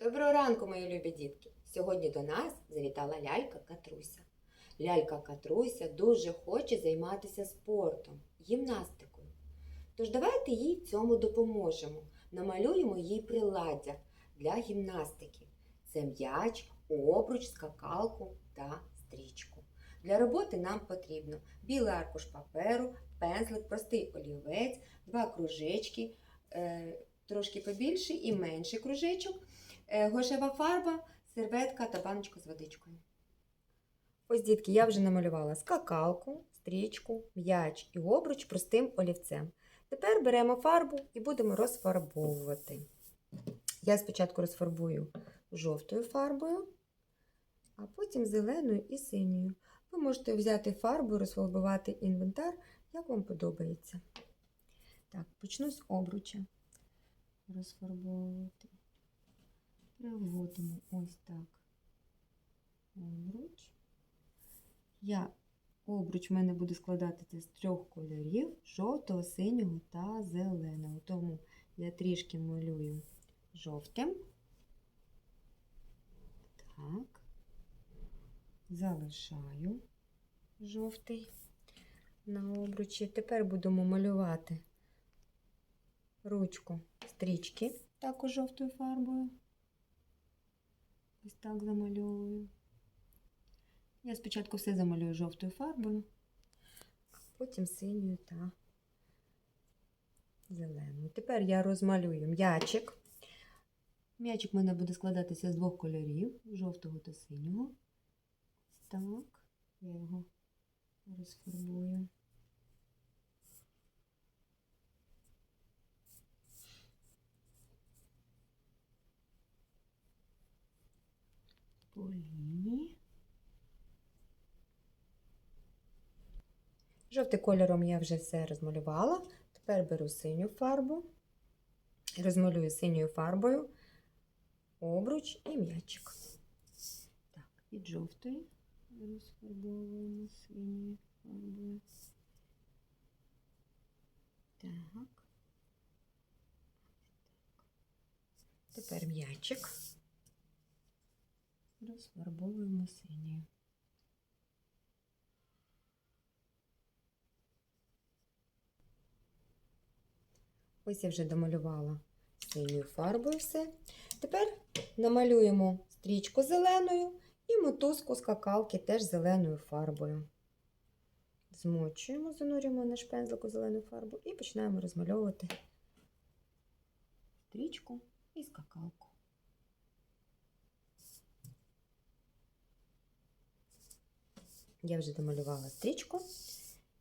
Доброго ранку, мої любі дітки! Сьогодні до нас завітала лялька Катруся. Лялька Катруся дуже хоче займатися спортом, гімнастикою. Тож давайте їй цьому допоможемо. Намалюємо їй приладдя для гімнастики. Це м'яч, обруч, скакалку та стрічку. Для роботи нам потрібно білий аркуш паперу, пензлик, простий олівець, два кружечки, е, трошки побільший і менший кружечок, гошева фарба, серветка та баночка з водичкою. Ось, дітки, я вже намалювала скакалку, стрічку, м'яч і обруч простим олівцем. Тепер беремо фарбу і будемо розфарбовувати. Я спочатку розфарбую жовтою фарбою, а потім зеленою і синьою. Ви можете взяти фарбу і розфарбувати інвентар, як вам подобається. Так, почну з обруча. Розфарбовувати. Приводимо ось так обруч. Я обруч в мене буде складатися з трьох кольорів: жовтого, синього та зеленого. Тому я трішки малюю жовтим. Так, залишаю жовтий на обручі. Тепер будемо малювати ручку стрічки також жовтою фарбою. Ось так замальовую. Я спочатку все замалюю жовтою фарбою, потім синьою та зеленою. Тепер я розмалюю м'ячик. М'ячик в мене буде складатися з двох кольорів жовтого та синього. Так, я його розфарбую. По лінії. Жовтим кольором я вже все розмалювала. Тепер беру синю фарбу, розмалюю синьою фарбою обруч і м'ячик. Так, від жовтої розфарбовуємо синьою фарбою. Так. Тепер м'ячик розфарбовуємо синьою. Ось я вже домалювала синьою фарбою все. Тепер намалюємо стрічку зеленою і мотузку скакалки теж зеленою фарбою. Змочуємо, занурюємо наш пензлик зелену фарбу і починаємо розмальовувати стрічку і скакалку. Я вже домалювала стрічку,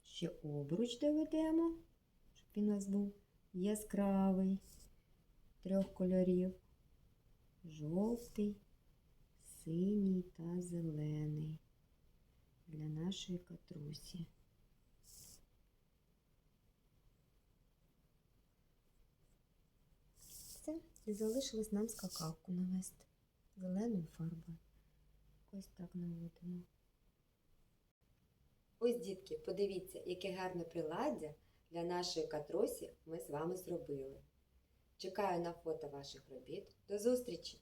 ще обруч доведемо, щоб він у нас був яскравий трьох кольорів. Жовтий, синій та зелений для нашої катрусі. Все, і залишилось нам скакалку навести зеленою фарбою. Ось так наводимо. Ось, дітки, подивіться, яке гарне приладдя для нашої катрусі ми з вами зробили. Чекаю на фото ваших робіт. До зустрічі!